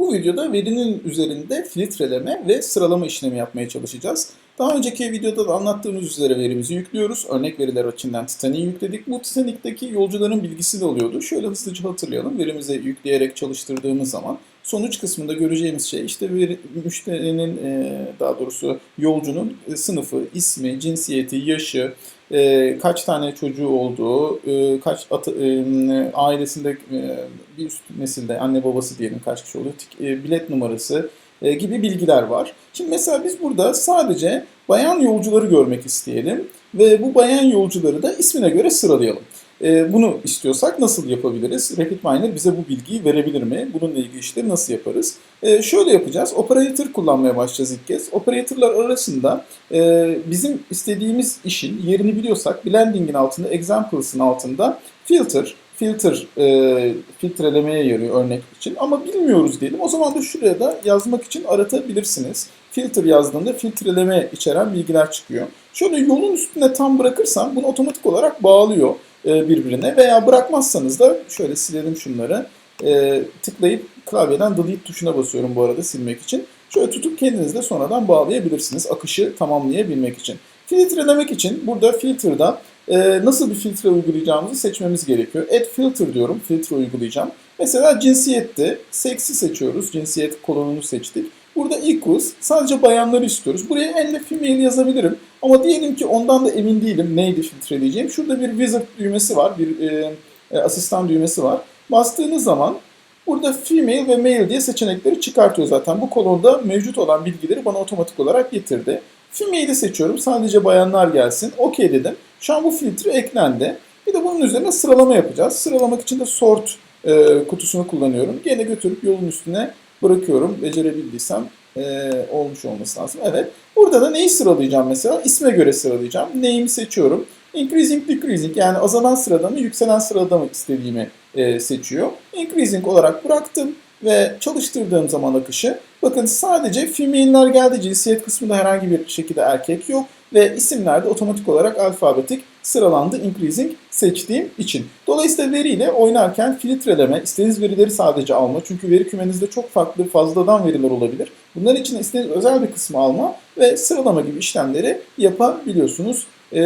Bu videoda verinin üzerinde filtreleme ve sıralama işlemi yapmaya çalışacağız. Daha önceki videoda da anlattığımız üzere verimizi yüklüyoruz. Örnek veriler açısından Titanic'i yükledik. Bu Titanic'teki yolcuların bilgisi de oluyordu. Şöyle hızlıca hatırlayalım. Verimizi yükleyerek çalıştırdığımız zaman sonuç kısmında göreceğimiz şey işte veri, müşterinin daha doğrusu yolcunun sınıfı, ismi, cinsiyeti, yaşı, e, kaç tane çocuğu olduğu, e, kaç atı, e, ailesinde e, bir üst nesilde anne babası diyelim kaç kişi oluyor, tik- e, bilet numarası e, gibi bilgiler var. Şimdi mesela biz burada sadece bayan yolcuları görmek isteyelim ve bu bayan yolcuları da ismine göre sıralayalım. E, bunu istiyorsak nasıl yapabiliriz? RapidMiner bize bu bilgiyi verebilir mi? Bununla ilgili işleri nasıl yaparız? E, şöyle yapacağız. Operator kullanmaya başlayacağız ilk kez. Operatorlar arasında e, bizim istediğimiz işin yerini biliyorsak blending'in altında, examples'ın altında filter, filter e, filtrelemeye yarıyor örnek için ama bilmiyoruz diyelim. O zaman da şuraya da yazmak için aratabilirsiniz. Filter yazdığında filtreleme içeren bilgiler çıkıyor. Şöyle yolun üstüne tam bırakırsam bunu otomatik olarak bağlıyor birbirine veya bırakmazsanız da şöyle silelim şunları. E, tıklayıp klavyeden delete tuşuna basıyorum bu arada silmek için. Şöyle tutup kendiniz de sonradan bağlayabilirsiniz akışı tamamlayabilmek için. Filtrelemek için burada filter'da e, nasıl bir filtre uygulayacağımızı seçmemiz gerekiyor. Add filter diyorum, filtre uygulayacağım. Mesela cinsiyette seksi seçiyoruz, cinsiyet kolonunu seçtik. Burada equals, sadece bayanları istiyoruz. Buraya elle female yazabilirim. Ama diyelim ki ondan da emin değilim neydi filtreleyeceğim. Şurada bir wizard düğmesi var, bir e, e, asistan düğmesi var. Bastığınız zaman burada female ve male diye seçenekleri çıkartıyor zaten. Bu kolonda mevcut olan bilgileri bana otomatik olarak getirdi. Female'i seçiyorum. Sadece bayanlar gelsin. OK dedim. Şu an bu filtre eklendi. Bir de bunun üzerine sıralama yapacağız. Sıralamak için de sort e, kutusunu kullanıyorum. Gene götürüp yolun üstüne bırakıyorum. Becerebildiysem e, olmuş olması lazım. Evet. Burada da neyi sıralayacağım mesela? İsme göre sıralayacağım. Name'i seçiyorum. Increasing, decreasing yani azalan sırada mı, yükselen sırada mı istediğimi e, seçiyor. Increasing olarak bıraktım ve çalıştırdığım zaman akışı bakın sadece female'ler geldi. Cinsiyet kısmında herhangi bir şekilde erkek yok ve isimler de otomatik olarak alfabetik sıralandı increasing seçtiğim için. Dolayısıyla veriyle oynarken filtreleme, istediğiniz verileri sadece alma. Çünkü veri kümenizde çok farklı fazladan veriler olabilir. Bunların için istediğiniz özel bir kısmı alma ve sıralama gibi işlemleri yapabiliyorsunuz. Ee,